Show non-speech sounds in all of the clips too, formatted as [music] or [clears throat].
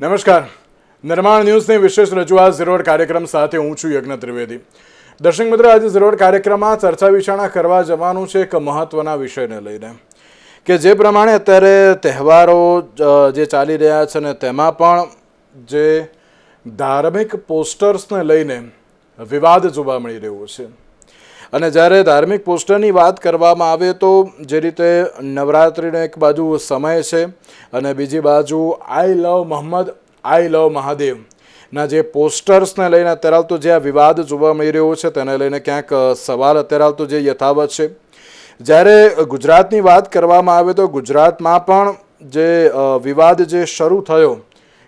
નમસ્કાર. નિર્માણ ન્યૂઝની વિશેષ રજૂઆત ઝીરોડ કાર્યક્રમ સાથે હું છું યજ્ઞ ત્રિવેદી. દર્શક મિત્રો, આજે ઝીરોડ કાર્યક્રમમાં ચર્ચા વિચારણા કરવા જવાનું છે એક મહત્વના વિષયને લઈને. કે જે પ્રમાણે અત્યારે તહેવારો જે ચાલી રહ્યા છે ને તેમાં પણ જે ધાર્મિક પોસ્ટર્સને લઈને વિવાદ જોવા મળી રહ્યો છે. અને જ્યારે ધાર્મિક પોસ્ટરની વાત કરવામાં આવે તો જે રીતે નવરાત્રિનો એક બાજુ સમય છે અને બીજી બાજુ I love Mohammad, I love Mahadev. ના, જે પોસ્ટર્સને લઈને અત્યારે હાલ તો જે આ વિવાદ જોવા મળી રહ્યો છે તેને લઈને ક્યાંક સવાલ અત્યારે હાલ તો જે યથાવત છે. જ્યારે ગુજરાતની વાત કરવામાં આવે તો ગુજરાતમાં પણ જે વિવાદ જે શરૂ થયો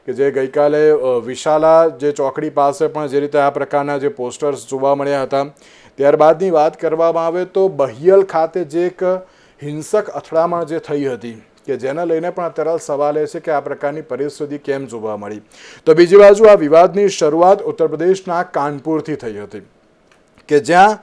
કે જે ગઈકાલે વિશાલા જે ચોકડી પાસે પણ જે રીતે આ પ્રકારના જે પોસ્ટર્સ જોવા મળ્યા હતા ત્યારબાદની વાત કરવામાં આવે તો બહિયલ ખાતે જે એક હિંસક અથડામણ જે થઈ હતી, કે જેને લઈને પણ અત્યારે સવાલ એ છે કે આ પ્રકારની પરિસ્થિતિ કેમ જોવા મળી. તો બીજી બાજુ આ વિવાદની શરૂઆત ઉત્તર પ્રદેશના કાનપુરથી થઈ હતી, કે જ્યાં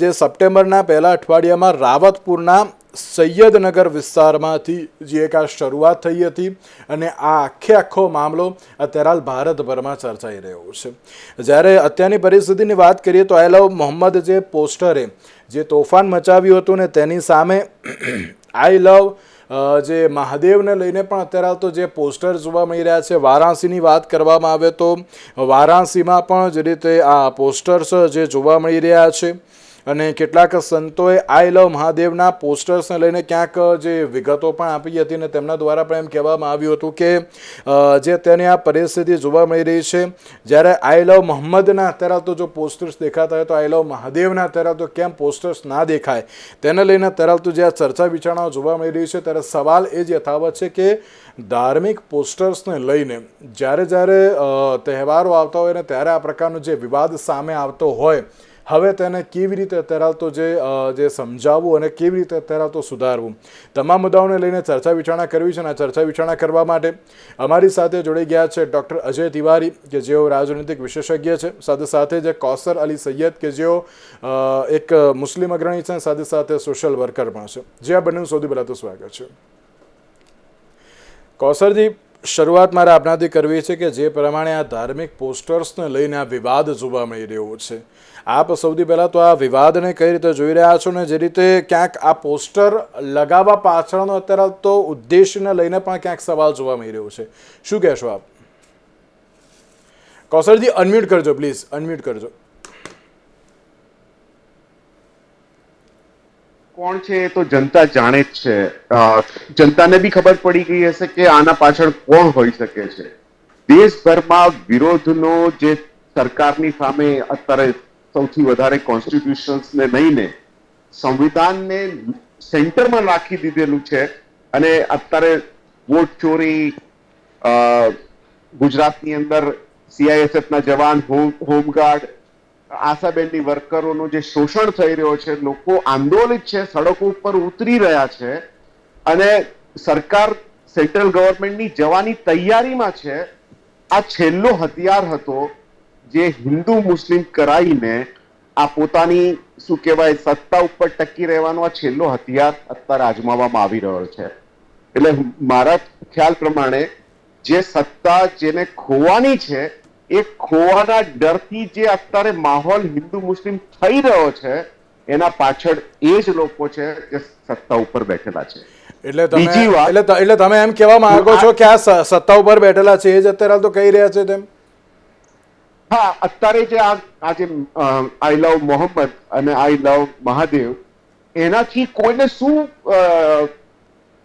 જે સપ્ટેમ્બરના પહેલા અઠવાડિયામાં રાવતપુરના સૈયદનગર વિસ્તારમાંથી જે એક આ શરૂઆત થઈ હતી અને આ આખે આખો મામલો અત્યારે હાલ ભારતભરમાં ચર્ચાઈ રહ્યો છે. જ્યારે અત્યારની પરિસ્થિતિની વાત કરીએ તો આઈ લવ મોહમ્મદ જે પોસ્ટરે જે તોફાન મચાવ્યું હતું ને તેની સામે [clears throat] આઈ લવ જે મહાદેવને લઈને પણ અત્યારે હાલ તો જે પોસ્ટર જોવા મળી રહ્યા છે, વારાણસીની વાત કરવામાં આવે તો વારાણસીમાં પણ જે રીતે આ પોસ્ટર્સ જે જોવા મળી રહ્યા છે અને કેટલાક સંતોએ આઈ લવ મહાદેવના પોસ્ટર્સને લઈને ક્યાંક જે વિગતો પણ આપી હતી અને તેમના દ્વારા પણ એમ કહેવામાં આવ્યું હતું કે જે તેની આ પરિસ્થિતિ જોવા મળી રહી છે, જ્યારે આઈ લવ મોહમ્મદના અત્યારે તો જો પોસ્ટર્સ દેખાતા હોય તો આઈ લવ મહાદેવના અત્યારે તો કેમ પોસ્ટર્સ ના દેખાય? તેને લઈને અત્યારે તો જે આ ચર્ચા વિચારણાઓ જોવા મળી રહી છે, ત્યારે સવાલ એ જ યથાવત છે કે, ધાર્મિક પોસ્ટર્સને લઈને જ્યારે જ્યારે તહેવારો આવતા હોય ને ત્યારે આ પ્રકારનો જે વિવાદ સામે આવતો હોય હવે તેને કેવી રીતે અત્યારે જે જે સમજાવવું અને કેવી રીતે અત્યારે સુધારવું? તમામ મુદ્દાઓને લઈને ચર્ચા વિચારણા કરવી છે અને ચર્ચા વિચારણા કરવા માટે અમારી સાથે જોડાઈ ગયા છે ડૉક્ટર અજય તિવારી, કે જેઓ રાજનૈતિક વિશેષજ્ઞ છે, સાથે સાથે જે કોસર અલી સૈયદ, કે જેઓ એક મુસ્લિમ અગ્રણી છે, સાથે સાથે સોશિયલ વર્કર પણ છે. જે આ બંનેનું સૌથી પહેલાં તો સ્વાગત છે. કૌશરજી શરૂઆત મારે આપનાથી કરવી છે કે જે પ્રમાણે આ ધાર્મિક પોસ્ટર્સને લઈને આ વિવાદ જોવા મળી રહ્યો છે. આપ સૌથી પહેલાં તો આ વિવાદને કઈ રીતે જોઈ રહ્યા છો ને જે રીતે ક્યાંક આ પોસ્ટર લગાવવા પાછળનો અત્યારે તો ઉદ્દેશ્યને લઈને પણ ક્યાંક સવાલ જોવા મળી રહ્યો છે. શું કહેશો આપ? કૌશલજી અનમ્યુટ કરજો પ્લીઝ અનમ્યુટ કરજો. કોણ છે એ તો જનતા જાણે જ છે. જનતાને બી ખબર પડી ગઈ હશે કે આના પાછળ કોણ હોઈ શકે છે. દેશભરમાં વિરોધનો જે સરકારની સામે અત્યારે સૌથી વધારે કોન્સ્ટિટ્યુશન્સને લઈને સંવિધાનને સેન્ટરમાં રાખી દીધેલું છે અને અત્યારે વોટ ચોરી ગુજરાતની અંદર સીઆઈએસએફના જવાન, હોમ, હોમગાર્ડ આશાબેનની વર્કરોનું જે શોષણ થઈ રહ્યો છે, લોકો આંદોલિત છે, સડકો ઉપર ઉતરી રહ્યા છે અને સરકાર, સેન્ટ્રલ ગવર્મેન્ટની જવાની તૈયારીમાં છે. આ છેલ્લો હથિયાર હતો જે હિન્દુ મુસ્લિમ કરાઈને આ પોતાની, શું કહેવાય, સત્તા ઉપર ટકી રહેવાનો આ છેલ્લો હથિયાર અત્યારે આજમાવવામાં આવી રહ્યો છે. એટલે મારા ખ્યાલ પ્રમાણે જે સત્તા જેને ખોવાની છે એ ખોવાના ડરથી જે અત્યારે માહોલ હિન્દુ મુસ્લિમ થઈ રહ્યો છે એના પાછળ એ જ લોકો છે જે સત્તા ઉપર બેઠેલા છે. એટલે તમે એટલે એટલે તમે એમ કહેવા માંગો છો કે આ સત્તા ઉપર બેઠેલા છે એ જ અત્યારે તો કહી રહ્યા છે તેમ? હા અત્યારે જે આ આજે જે આઈ લવ મોહમ્મદ અને આઈ લવ મહાદેવ એનાથી કોઈને શું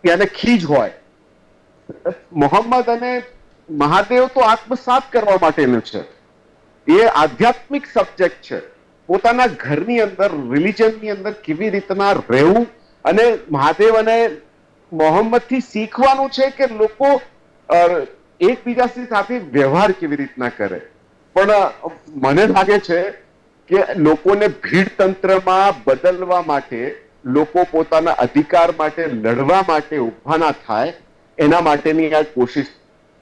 એને ખીજ હોય? મોહમ્મદ અને મહાદેવ તો આત્મસાત કરવા માટેનું છે. એ આધ્યાત્મિક સબ્જેક્ટ છે. પોતાના ઘરની અંદર, રિલિજનની અંદર કેવી રીતના રહેવું અને મહાદેવ અને મોહમ્મદથી શીખવાનું છે કે લોકો એકબીજા સાથે વ્યવહાર કેવી રીતના કરે. પણ મને લાગે છે કે લોકોને ભીડ તંત્રમાં બદલવા માટે, લોકો પોતાના અધિકાર માટે લડવા માટે ઊભા ના થાય, એના માટેની આ કોશિશ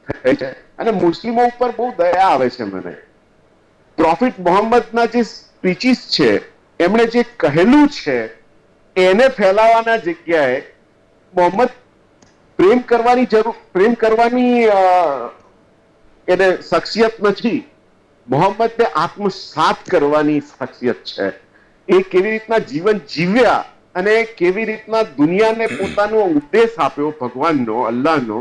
થઈ અને મુસ્લિમો ઉપર બહુ દયા આવે છે મને. પ્રોફિટ મોહમ્મદના જે સ્પીચીસ છે, એમણે જે કહેલું છે, એને ફેલાવાના જગ્યાએ મોહમ્મદ પ્રેમ કરવાની જરૂર, પ્રેમ કરવાની એને શખ્સિયત નથી. મોહમ્મદને આત્મસાત કરવાની શખ્સિયત છે. એ કેવી રીતના જીવન જીવ્યા અને કેવી રીતના દુનિયાને પોતાનો ઉદ્દેશ આપ્યો ભગવાનનો, અલ્લાહનો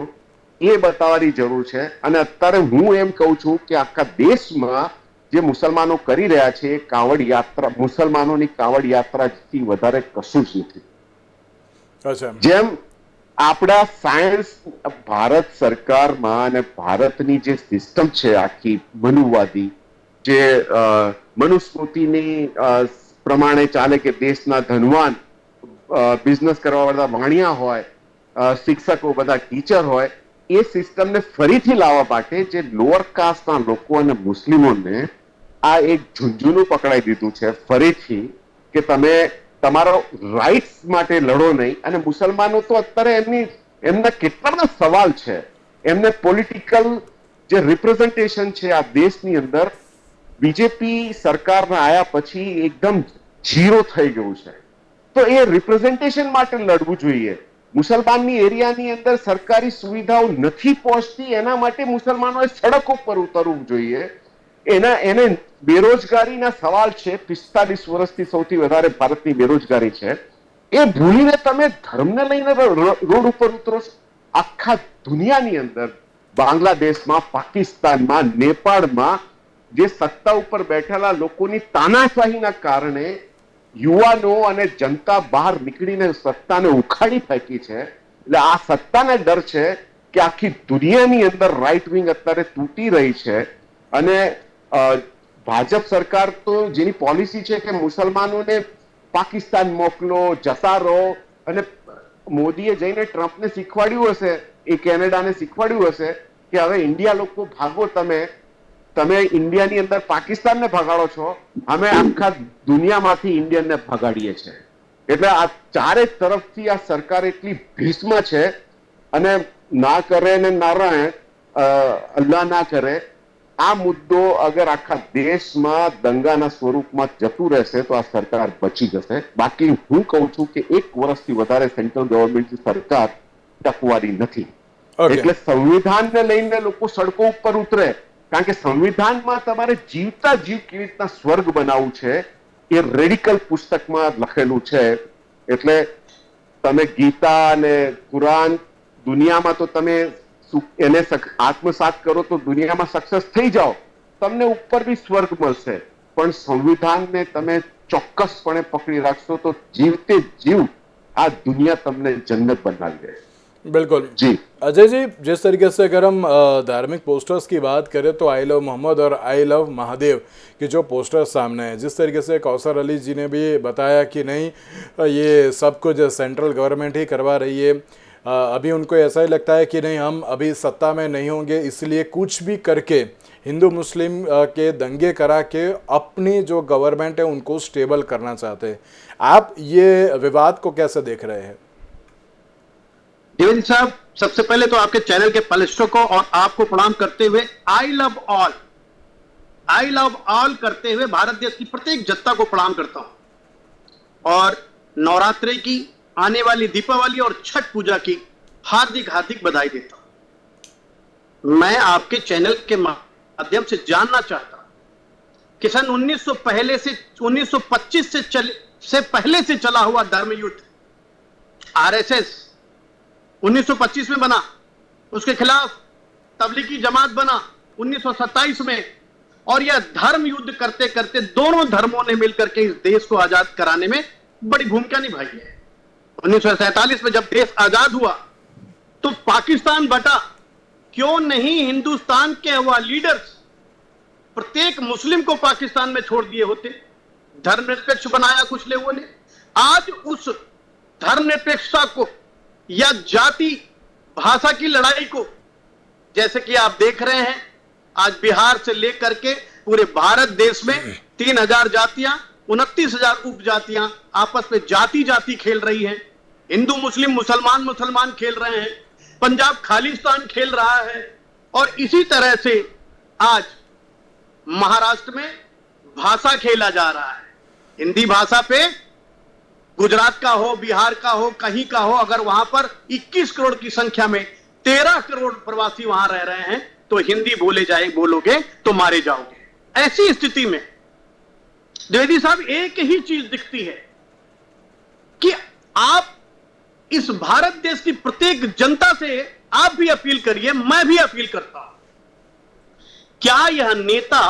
એ બતાવવાની જરૂર છે. અને અત્યારે હું એમ કહું છું કે આખા દેશમાં જે મુસલમાનો કરી રહ્યા છે કાવડ યાત્રા મુસલમાનોની કાવડ યાત્રાથી વધારે કશું જ નથી. જેમ આપણા સાયન્સ ભારત સરકારમાં અને ભારતની જે સિસ્ટમ છે આખી મનુવાદી જે મનુસ્મૃતિની પ્રમાણે ચાલે કે દેશના ધનવાન બિઝનેસ કરવા વાળા વાણિયા હોય શિક્ષકો બધા ટીચર હોય એ સિસ્ટમને ફરીથી લાવવા માટે જે લોઅર કાસ્ટના લોકો અને મુસ્લિમોને આ એક ઝુંઝુનું પકડાઈ દીધું છે ફરીથી કે તમે તમારો રાઇટ્સ માટે લડો નહીં. અને મુસલમાનો તો અત્યારે એમની, એમના કેટલા સવાલ છે. એમને પોલિટિકલ જે રિપ્રેઝન્ટેશન છે આ દેશની અંદર બીજેપી સરકારના આયા પછી એકદમ ઝીરો થઈ ગયું છે. તો એ રિપ્રેઝન્ટેશન માટે લડવું જોઈએ. મુસલમાનની એરિયાની અંદર સરકારી સુવિધાઓ નથી પહોંચતી, એના માટે મુસલમાનોએ સડક ઉપર ઉતરવું જોઈએ. એના, એને બેરોજગારીના સવાલ છે, પિસ્તાલીસ વર્ષથી સૌથી વધારે ભારતની બેરોજગારી છે. એ ભૂલીને તમે ધર્મને લઈને રોડ ઉપર ઉતરો આખા દુનિયાની અંદર, બાંગ્લાદેશમાં, પાકિસ્તાનમાં, નેપાળમાં જે સત્તા ઉપર બેઠેલા લોકોની તાનાશાહીના કારણે યુવાનો અને જનતા બહાર નીકળીને સત્તાને ઉખાડી ફેંકી છે. એટલે આ સત્તાને ડર છે કે આખી દુનિયાની અંદર રાઈટ વિંગ અત્યારે તૂટી રહી છે. અને ભાજપ સરકાર તો જેની પોલિસી છે કે મુસલમાનોને પાકિસ્તાન મોકલો રહો અને મોદીએ જઈને ટ્રમ્પને શીખવાડ્યું હશે, એ કેનેડાને શીખવાડ્યું હશે કે હવે ઇન્ડિયા લોકો ભાગો તમે તમે ઇન્ડિયાની અંદર પાકિસ્તાનને ભગાડો છો અમે આખા દુનિયામાંથી ઇન્ડિયનને ભગાડીએ છીએ. એટલે આ ચારે તરફથી આ સરકાર એટલી ભીષ્મ છે અને ના કરે ને અ, અલ્લાહ ના કરે આ મુદ્દો અગર આખા દેશમાં દંગાના સ્વરૂપમાં જતું રહેશે તો આ સરકાર બચી જશે. બાકી હું કહું છું કે એક વર્ષથી વધારે સેન્ટ્રલ ગવર્મેન્ટની સરકાર ટકવાની નથી. એટલે સંવિધાનને લઈને લોકો સડકો ઉપર ઉતરે. કારણ કે સંવિધાનમાં તમારે જીવતા જીવ કેવી રીતના સ્વર્ગ બનાવવું છે એ રેડિકલ પુસ્તકમાં લખેલું છે. એટલે તમે ગીતા અને કુરાન દુનિયામાં તો તમે એને આત્મસાત કરો તો દુનિયામાં સક્સેસ થઈ જાઓ. તમને ઉપર બી સ્વર્ગ મળશે. પણ સંવિધાનને તમે ચોક્કસપણે પકડી રાખશો તો જીવતે જીવ આ દુનિયા તમને જન્નત બનાવી દે. बिल्कुल। जी। अजय जी जिस तरीके से अगर हम धार्मिक पोस्टर्स की बात करें तो आई लव मोहम्मद और आई लव महादेव के जो पोस्टर्स सामने हैं जिस तरीके से कौसर अली जी ने भी बताया कि नहीं ये सब कुछ सेंट्रल गवर्नमेंट ही करवा रही है। अभी उनको ऐसा ही लगता है कि नहीं हम अभी सत्ता में नहीं होंगे इसलिए कुछ भी करके हिंदू मुस्लिम के दंगे करा के अपनी जो गवर्नमेंट है उनको स्टेबल करना चाहते हैं। आप ये विवाद को कैसे देख रहे हैं? देवेंद्र साहब, सबसे पहले तो आपके चैनल के पलिस्टों को और आपको प्रणाम करते हुए I love all I love all करते हुए भारत देश की प्रत्येक जनता को प्रणाम करता हूँ। और नवरात्रि की, आने वाली दीपावली और छठ पूजा की हार्दिक हार्दिक बधाई देता हूँ। मैं आपके चैनल के माध्यम से जानना चाहता हूँ कि सन 1900 पहले से 1925 से चले, से पहले से चला हुआ धर्म युद्ध आरएसएस 1925 में बना। उसके खिलाफ तबलीगी जमात बना 1927 में। और यह धर्म युद्ध करते करते दोनों धर्मों ने मिलकर के इस देश को आज़ाद कराने में बड़ी भूमिका निभाई है। 1947 में जब देश आज़ाद हुआ तो पाकिस्तान बटा, क्यों नहीं हिंदुस्तान के हुआ लीडर्स प्रत्येक मुस्लिम को पाकिस्तान में छोड़ दिए होते? धर्मनिरपेक्ष बनाया कुछ लोगों ने। आज उस धर्मनिरपेक्षता को या जाति भाषा की लड़ाई को जैसे कि आप देख रहे हैं आज बिहार से लेकर के पूरे भारत देश में तीन हज़ार जातियाँ उनतीस हज़ार उपजातियाँ आपस में जाति जाति खेल रही हैं। हिंदू मुस्लिम मुसलमान मुसलमान खेल रहे हैं। पंजाब खालिस्तान खेल रहा है। और इसी तरह से आज महाराष्ट्र में भाषा खेला जा रहा है। हिंदी भाषा पे गुजरात का हो, बिहार का हो, कहीं का हो, अगर वहाँ पर 21 करोड़ की संख्या में 13 करोड़ प्रवासी वहाँ रह रहे हैं तो हिंदी बोले जाए, बोलोगे तो मारे जाओगे। ऐसी स्थिति में द्विवेदी साहब, एक ही चीज़ दिखती है कि आप इस भारत देश की प्रत्येक जनता से आप भी अपील करिए, मैं भी अपील करता हूँ। क्या यह नेता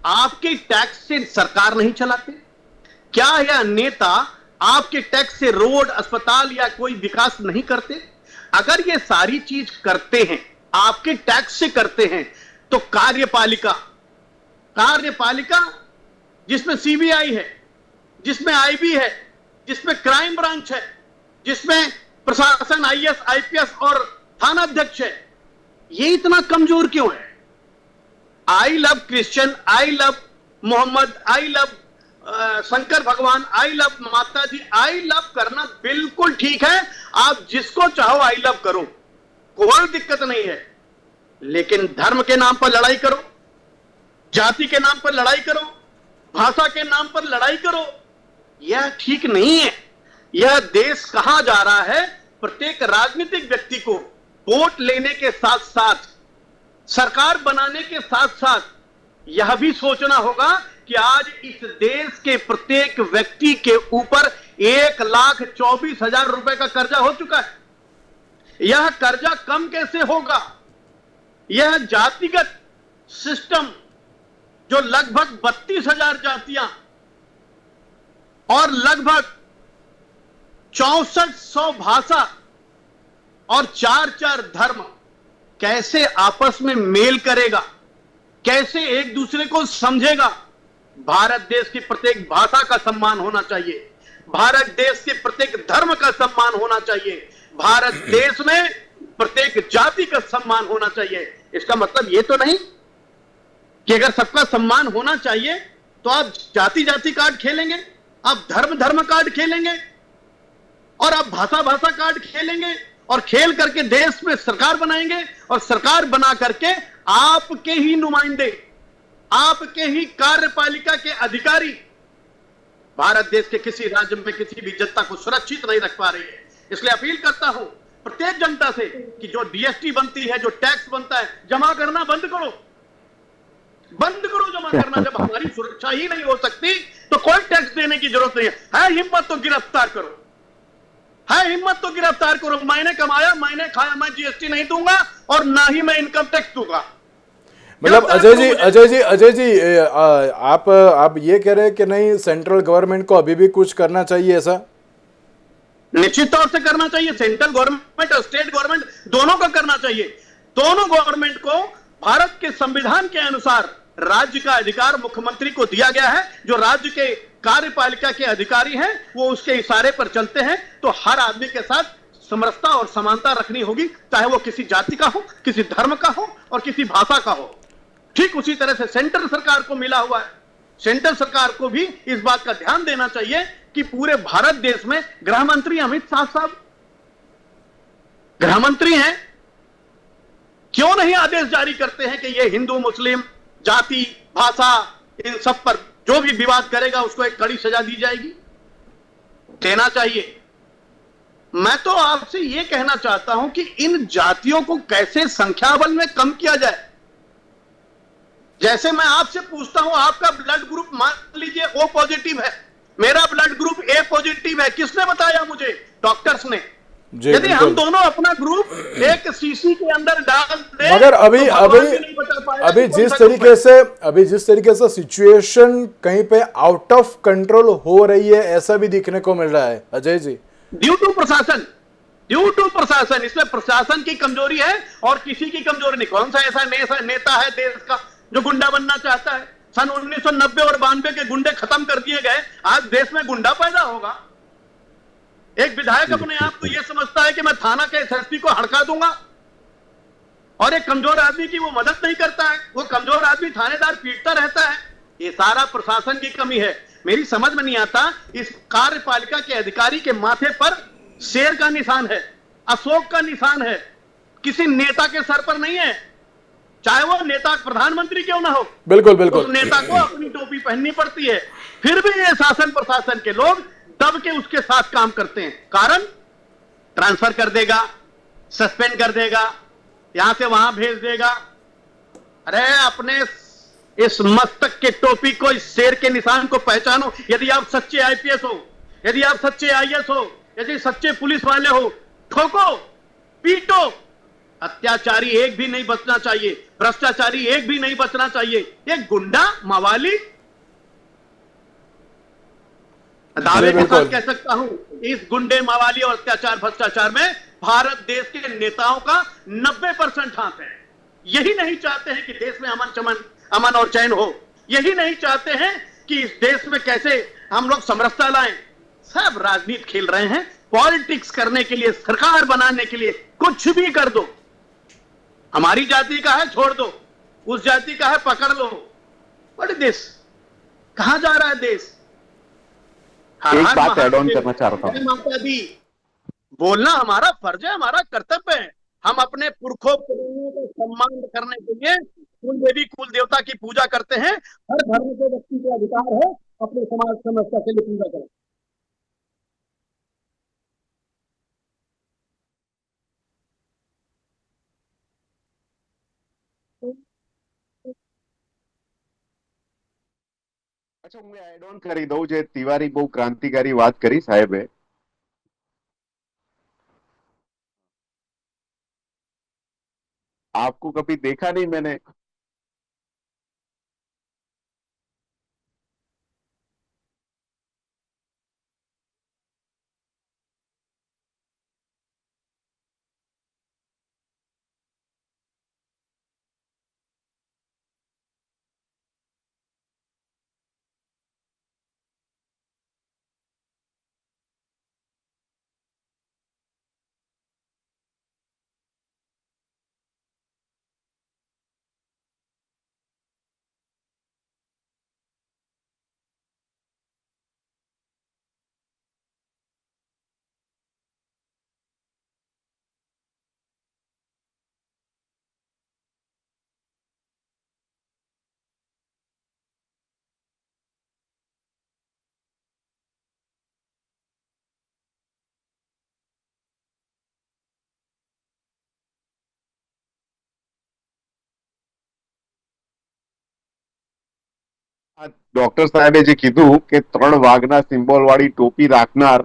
आपके टैक्स से सरकार नहीं चलाते? क्या यह नेता आपके टैक्स से रोड, अस्पताल या कोई विकास नहीं करते? अगर ये सारी चीज़ करते हैं, आपके टैक्स से करते हैं तो कार्यपालिका कार्यपालिका, जिसमें सीबीआई है, जिसमें आईबी है, जिसमें क्राइम ब्रांच है, जिसमें प्रशासन आईएएस आईपीएस और थाना अध्यक्ष है, ये इतना कमज़ोर क्यों है? I love Christian I love Mohammad I love Shankar Bhagwan I love माता जी आई लव करना बिल्कुल ठीक है। आप जिसको चाहो आई लव करो। कोई दिक्कत नहीं है। लेकिन धर्म के नाम पर लड़ाई करो। जाति के नाम पर लड़ाई करो। भाषा के नाम पर लड़ाई करो। यह ठीक नहीं है। यह देश कहा जा रहा है? प्रत्येक राजनीतिक व्यक्ति को वोट लेने के साथ साथ सरकार बनाने के साथ साथ यह भी सोचना होगा कि आज इस देश के प्रत्येक व्यक्ति के ऊपर एक लाख चौबीस हज़ार रुपए का कर्जा हो चुका है। यह कर्जा कम कैसे होगा? यह जातिगत सिस्टम जो लगभग बत्तीस हज़ार जातियाँ और लगभग चौसठ सौ भाषा और चार चार धर्म कैसे आपस में मेल करेगा? कैसे एक दूसरे को समझेगा? भारत देश की प्रत्येक भाषा का सम्मान होना चाहिए। भारत देश के प्रत्येक धर्म का सम्मान होना चाहिए। भारत [clears throat] देश में प्रत्येक जाति का सम्मान होना चाहिए। इसका मतलब ये तो नहीं कि अगर सबका सम्मान होना चाहिए तो आप जाति जाति कार्ड खेलेंगे आप धर्म धर्म कार्ड खेलेंगे और आप भाषा भाषा कार्ड खेलेंगे और खेल करके देश में सरकार बनाएँगे और सरकार बना करके आपके ही नुमाइंदे आपके ही कार्यपालिका के अधिकारी भारत देश के किसी राज्य में किसी भी जनता को सुरक्षित नहीं रख पा रही है। इसलिए अपील करता हूँ प्रत्येक जनता से कि जो डीएसटी बनती है, जो टैक्स बनता है, जमा करना बंद करो। बंद करो जमा करना। जब हमारी सुरक्षा ही नहीं हो सकती तो कोई टैक्स देने की ज़रूरत नहीं है। हिम्मत तो गिरफ़्तार करो। है हिम्मत तो गिरफ़्तार करो। मैंने कमाया मैंने खाया, मैं जीएसटी नहीं दूँगा और ना ही मैं इनकम टैक्स दूँगा। मतलब अजय जी अजय जी अजय जी आप आप ये कह रहे हैं कि नहीं सेंट्रल गवर्नमेंट को अभी भी कुछ करना चाहिए ऐसा? निश्चित तौर से करना चाहिए। सेंट्रल गवर्नमेंट और स्टेट गवर्नमेंट दोनों को करना चाहिए। दोनों गवर्नमेंट को भारत के संविधान के अनुसार राज्य का अधिकार मुख्यमंत्री को दिया गया है। जो राज्य के कार्यपालिका के अधिकारी हैं वो उसके इशारे पर चलते हैं। तो हर आदमी के साथ समरसता और समानता रखनी होगी चाहे वो किसी जाति का हो किसी धर्म का हो और किसी भाषा का हो। ठीक उसी तरह से सेंट्रल सरकार को मिला हुआ है। सेंट्रल सरकार को भी इस बात का ध्यान देना चाहिए कि पूरे भारत देश में गृह मंत्री अमित शाह साहब। गृह मंत्री हैं। क्यों नहीं आदेश जारी करते हैं कि ये हिंदू, मुस्लिम, जाति, भाषा, इन सब पर जो भी विवाद करेगा उसको एक कड़ी सजा दी जाएगी? देना चाहिए। मैं तो आपसे यह कहना चाहता हूँ कि इन जातियों को कैसे संख्या बल में कम किया जाए? जैसे मैं आपसे पूछता हूँ आपका ब्लड ग्रुप मान लीजिए ओ पॉजिटिव है। मेरा ब्लड ग्रुप ए पॉजिटिव है। किसने बताया मुझे? डॉक्टर्स ने। यदि हम दोनों अपना ग्रुप एक शीशी के अंदर डाल दें मगर अभी तो अभी अभी जिस तरीके से अभी जिस तरीके से सिचुएशन कहीं पे आउट ऑफ़ कंट्रोल हो रही है ऐसा भी दिखने को मिल रहा है। अजय जी। ड्यू टू प्रशासन। ड्यू टू प्रशासन। इसमें प्रशासन की कमज़ोरी है और किसी की कमज़ोरी नहीं। कौन सा ऐसा नेता है देश का? जो गुंडा बनना चाहता है। सन 1990 और बानवे के गुंडे खत्म कर दिए गए। आज देश में गुंडा पैदा होगा। एक विधायक अपने आप को यह समझता है कि मैं थाना के एसएसपी को हड़का दूँगा। और एक कमज़ोर आदमी की वो मदद नहीं करता है। वो कमज़ोर आदमी थानेदार पीटता रहता है। ये सारा प्रशासन की कमी है। मेरी समझ में नहीं आता इस कार्यपालिका के अधिकारी के माथे पर शेर का निशान है, अशोक का निशान है। किसी नेता के सर पर नहीं है। चाहे वो नेता प्रधानमंत्री क्यों ना हो। बिल्कुल बिल्कुल। उस नेता को अपनी टोपी पहननी पड़ती है। फिर भी ये शासन प्रशासन के लोग दब के उसके साथ काम करते हैं। कारण? ट्रांसफ़र कर देगा सस्पेंड कर देगा यहाँ से वहाँ भेज देगा। अरे अपने इस मस्तक के टोपी को इस शेर के निशान को पहचानो। यदि आप सच्चे आईपीएस हो यदि आप सच्चे आईएएस हो यदि सच्चे पुलिस वाले हो ठोको पीटो। अत्याचारी एक भी नहीं बचना चाहिए, भ्रष्टाचारी एक भी नहीं बचना चाहिए। ये गुंडा, मवाली। दावे के साथ कह सकता हूँ, इस गुंडे, मवाली और अत्याचार, भ्रष्टाचार में भारत देश के नेताओं का 90 परसेंट हाथ है। यही नहीं चाहते हैं कि देश में अमन चमन, अमन और चैन हो। यही नहीं चाहते हैं कि इस देश में कैसे हम लोग समरसता लाएँ। सब राजनीति खेल रहे हैं, पॉलिटिक्स करने के लिए, सरकार बनाने के लिए कुछ भी कर दो। हमारी जाति का है छोड़ दो। उस जाति का है पकड़ लो। बट दिस कहाँ जा रहा है देश? एक बात on महादेव, करना चाह रहा हूँ। माता दी बोलना हमारा फ़र्ज़ है हमारा कर्तव्य है। हम अपने पुरखों का सम्मान करने के लिए कुल देवी कुल देवता की पूजा करते हैं। हर धर्म के व्यक्ति को अधिकार है अपने समाज समस्या के लिए पूजा करें। અચ્છા હું એડ ઓન કરી દઉં જે તિવારી બહુ ક્રાંતિકારી વાત કરી સાહેબે आपको कभी देखा नहीं मैंने ડોક્ટર સાહેબે જે કીધું કે ત્રણ વાઘના સિમ્બોલ વાળી ટોપી રાખનાર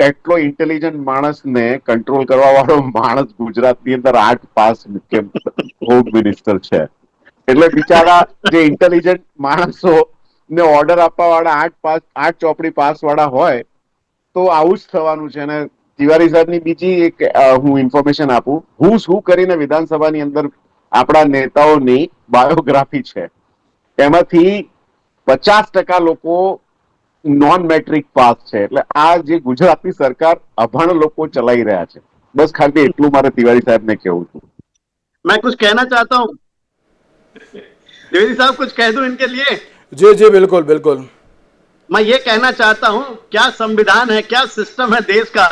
એટલો ઇન્ટેલિજન્ટ માણસને કંટ્રોલ કરવા વાળો માણસ ગુજરાતની અંદર આઠ પાસ હોમ મિનિસ્ટર છે. એટલે બિચારા જે ઇન્ટેલિજન્ટ માણસો ને ઓર્ડર આપવા વાળા આઠ પાસ, આઠ ચોપડી પાસ વાળા હોય, તો આવું જ થવાનું છે. અને તિવારી સાહેબની બીજી એક હું ઇન્ફોર્મેશન આપું. હું શું કરીને વિધાનસભાની અંદર આપણા નેતાઓની બાયોગ્રાફી છે? એમાંથી પચાસ ટકા લોકો નોન મેટ્રિક પાસ છે એટલે આ જે ગુજરાતની સરકાર અભણ લોકો ચલાવી રહ્યા છે બસ ખાલી એટલું મારે તિવારી સાહેબને કહેવું છું मैं कुछ कहना चाहता हूं द्विवेदी साहब कुछ कह दूं इनके लिए जी जी बिल्कुल बिल्कुल मैं ये कहना चाहता हूं क्या संविधान है क्या सिस्टम है देश का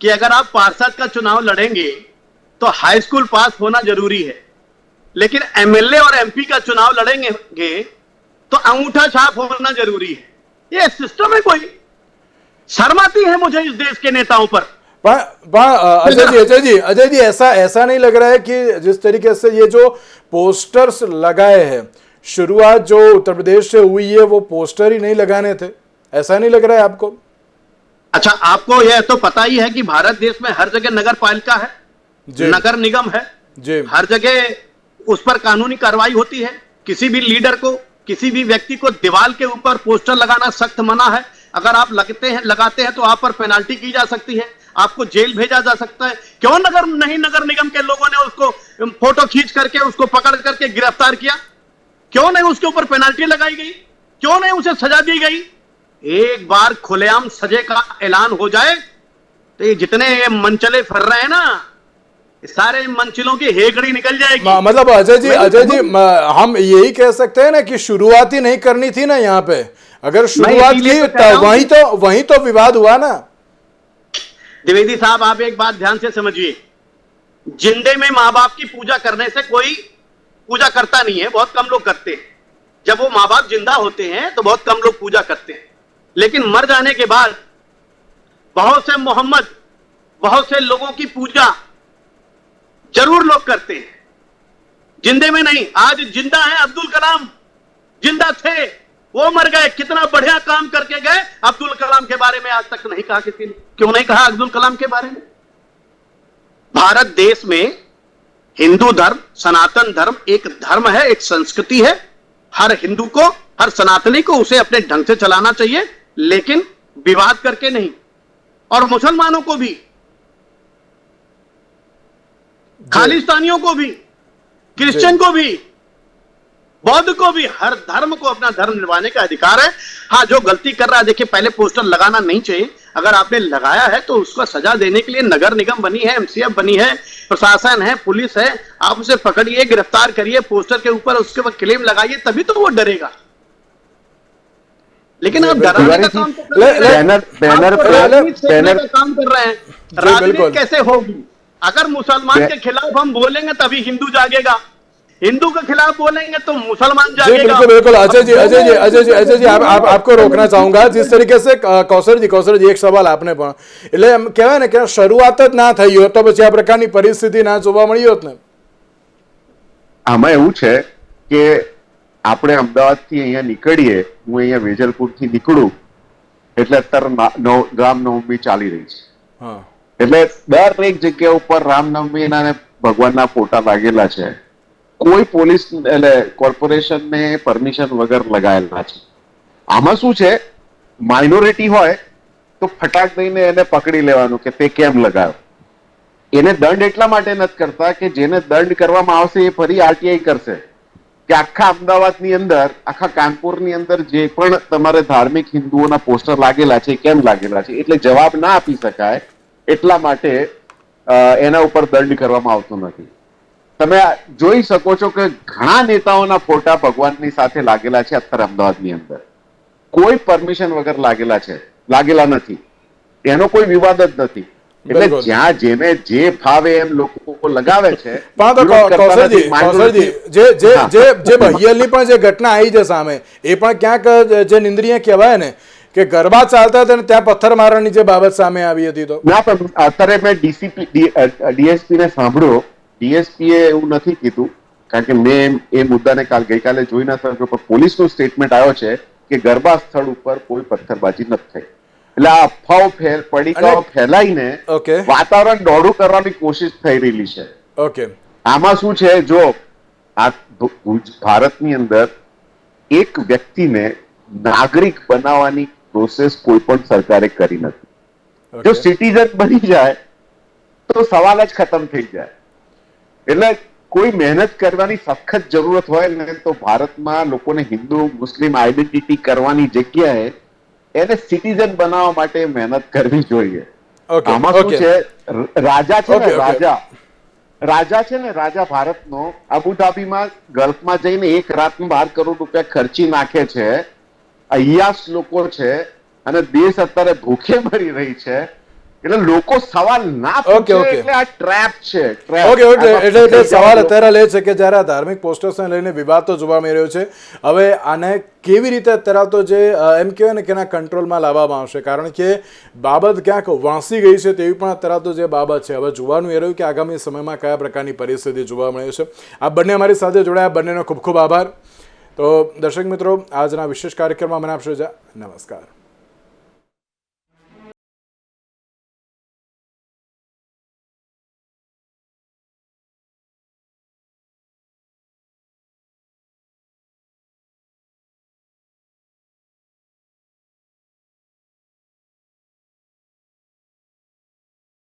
कि अगर आप पार्षद का चुनाव लड़ेंगे तो हाई स्कूल पास होना जरूरी है लेकिन एमएलए और एमपी का चुनाव लड़ेंगे तो अंगूठा छाप होना ज़रूरी है। ये सिस्टम है कोई। शर्म आती है मुझे इस देश के नेताओं पर। अजय जी अजय जी अजय जी ऐसा ऐसा नहीं लग रहा है कि जिस तरीके से ये जो पोस्टर्स लगाए हैं शुरुआत जो उत्तर प्रदेश से हुई है वो पोस्टर ही नहीं लगाने थे। ऐसा नहीं लग रहा है आपको? अच्छा आपको यह तो पता ही है कि भारत देश में हर जगह नगर पालिका है नगर निगम है। जी। हर जगह उस पर कानूनी कार्रवाई होती है। किसी भी लीडर को, किसी भी व्यक्ति को दीवार के ऊपर पोस्टर लगाना सख्त मना है। अगर आप लगते हैं, लगाते हैं तो आप पर पेनाल्टी की जा सकती है। आपको जेल भेजा जा सकता है। क्यों नगर, नहीं, नगर निगम के लोगों ने उसको फ़ोटो खींच करके, उसको पकड़ करके गिरफ़्तार किया? क्यों नहीं उसके ऊपर पेनाल्टी लगाई गई? क्यों नहीं उसे सजा दी गई? एक बार खुलेआम सजे का ऐलान हो जाए तो ये जितने ये मनचले फिर रहे हैं ना सारे मंचलों की हेगड़ी निकल जाएगी। मतलब अजय जी अजय जी म- हम यही कह सकते हैं ना कि शुरुआत ही नहीं करनी थी ना यहाँ पे। अगर शुरुआत की तो तो वहीं तो वहीं तो विवाद हुआ ना। द्विवेदी साहब आप एक बात ध्यान से समझिए। जिंदे में माँ बाप की पूजा करने से कोई पूजा करता नहीं है बहुत कम लोग करते हैं। जब वो माँ बाप ज़िंदा होते हैं तो बहुत कम लोग पूजा करते हैं। लेकिन मर जाने के बाद बहुत से मोहम्मद बहुत से लोगों की पूजा ज़रूर लोग करते हैं। जिंदे में नहीं, आज ज़िंदा है अब्दुल कलाम। ज़िंदा थे, वो मर गए। कितना बढ़िया काम करके गए। अब्दुल कलाम के बारे में आज तक नहीं कहा किसी ने। क्यों नहीं कहा अब्दुल कलाम के बारे में? भारत देश में हिंदू धर्म, सनातन धर्म एक धर्म है, एक संस्कृति है। हर हिंदू को, हर सनातनी को उसे अपने ढंग से चलाना चाहिए, लेकिन विवाद करके नहीं। और मुसलमानों को भी खालिस्तानियों को भी क्रिश्चियन को भी बौद्ध को भी हर धर्म को अपना धर्म निभाने का अधिकार है। हाँ जो गलती कर रहा है देखिए पहले पोस्टर लगाना नहीं चाहिए। अगर आपने लगाया है तो उसको सजा देने के लिए नगर निगम बनी है एमसीएफ बनी है प्रशासन है पुलिस है आप उसे पकड़िए गिरफ़्तार करिए पोस्टर के ऊपर उसके ऊपर क्लेम लगाइए तभी तो वो डरेगा। लेकिन आप डराने का काम तो कर रहे हैं। बैनर बैनर काम कर रहे हैं। राजनीति कैसे होगी? अगर मुसलमान बे- के खिलाफ हम बोलेंगे तभी हिंदू जागेगा हिंदू के खिलाफ बोलेंगे तो मुसलमान जी जागेगा बिल्कुल बिल्कुल अजय जी अब अजय जी दोनों- अजय जी अजय जी आप आप आपको रोकना ચાહુંગા जिस तरीके से અ, કૌશલજી કૌશલજી એક સવાલ આપને પણ એટલે એમ કહેવાય ને કે શરૂઆત જ ના થઈ હોત તો પછી આ પ્રકારની પરિસ્થિતિ ના જોવા મળી હોત ને આમાં એવું છે કે આપણે અમદાવાદથી અહીંયા નીકળીએ હું અહીંયા વેજલપુરથી નીકળું એટલે અત્યારે ના- નવ- રામનવમી ચાલી રહી છે હા એટલે દરેક જગ્યા ઉપર રામનવમીના અને ભગવાનના ફોટા લાગેલા છે. કોઈ પોલીસ એટલે કોર્પોરેશનને પરમિશન વગર લગાયેલા છે. આમાં શું છે? માઇનોરિટી હોય તો ફટાક દઈને એને પકડી લેવાનું કે તે કેમ લગાવ્યો એને દંડ એટલા માટે નથી કરતા કે જેને દંડ કરવામાં આવશે એ ફરી આરટીઆઈ કરશે. કે આખા અમદાવાદની અંદર, આખા કાનપુરની અંદર જે પણ તમારે ધાર્મિક હિન્દુઓના પોસ્ટર લાગેલા છે, કેમ લાગેલા છે, એટલે જવાબ ના આપી શકાય. એટલા માટે એના ઉપર દંડ કરવામાં આવતો નથી. તમે જોઈ શકો છો કે ઘણા નેતાઓના ફોટા ભગવાનની સાથે લાગેલા છે અત્યારે અમદાવાદની અંદર. કોઈ પરમિશન વગર લાગેલા છે લાગેલા નથી. એનો કોઈ વિવાદ જ નથી. એટલે જ્યાં જેને જે ફાવે એમ લોકો લગાવે છે જે બહિયલની પણ જે ઘટના આવી છે સામે એ પણ ક્યાંક જે નિંદ્રિય કહેવાય ને કે ગરબા ચાલતા હતા ને ત્યાં પથ્થર મારવાની જે બાબત સામે આવી હતી તો? ના પણ અત્યારે મેં ડીસીપી ડીએસપી ને સાંભળ્યો. ડીએસપી એ એવું નથી કીધું કારણ કે મેં એ મુદ્દાને કાલ ગઈકાલે જોઈ ના શક્યો પણ પોલીસનું સ્ટેટમેન્ટ આવ્યો છે કે ગરબા સ્થળ ઉપર કોઈ પથ્થરબાજી નથી થઈ. એટલે આ અફવાઓ ફેર પડીકાઓ ફેલાઈને વાતાવરણ દોડું કરવાની કોશિશ થઈ રહેલી છે. ઓકે. આમાં શું છે? જો આ ભારતની અંદર એક વ્યક્તિને નાગરિક બનાવવાની પ્રોસેસ કોઈ પણ સરકારે કરી નથી. જો સિટીઝન બની જાય તો સવાલ જ ખતમ થઈ જાય. એટલે કોઈ મહેનત કરવાની સખત જરૂરત હોય ને તો ભારતમાં લોકોને હિન્દુ મુસ્લિમ આઈડેન્ટિટી કરવાની જગ્યાએ એને સિટીઝન બનાવવા માટે મહેનત કરવી જોઈએ. આમાં શું છે? રાજા છે ને રાજા. રાજા છે ને રાજા ભારતનો અબુધાબીમાં ગલ્ફમાં જઈને એક રાતમાં બાર કરોડ રૂપિયા ખર્ચી નાખે છે. અયાસ લોકો છે અને દેશ અત્યારે ભૂખે મરી રહી છે. એટલે લોકો સવાલ ના ઓકે, ઓકે. એટલે આ ટ્રેપ છે ઓકે ઓકે એટલે એટલે સવાલ અત્યારે લે છે કે જ્યારે આ ધાર્મિક પોસ્ટર્સને લઈને વિવાદ તો જોવા મળી રહ્યો છે હવે આને કેવી રીતે અત્યારે તો જે એમ કહેવાય ને કે એના કંટ્રોલમાં લાવવામાં આવશે? કારણ કે બાબત ક્યાંક વાંસી ગઈ છે તેવી પણ અત્યારે તો જે બાબત છે. હવે જોવાનું એ રહ્યું કે આગામી સમયમાં કયા પ્રકારની પરિસ્થિતિ જોવા મળે છે. આ બંને અમારી સાથે જોડાયા. બંનેનો ખૂબ ખૂબ આભાર. તો દર્શક મિત્રો આજના વિશેષ કાર્યક્રમમાં મને આપશો જા નમસ્કાર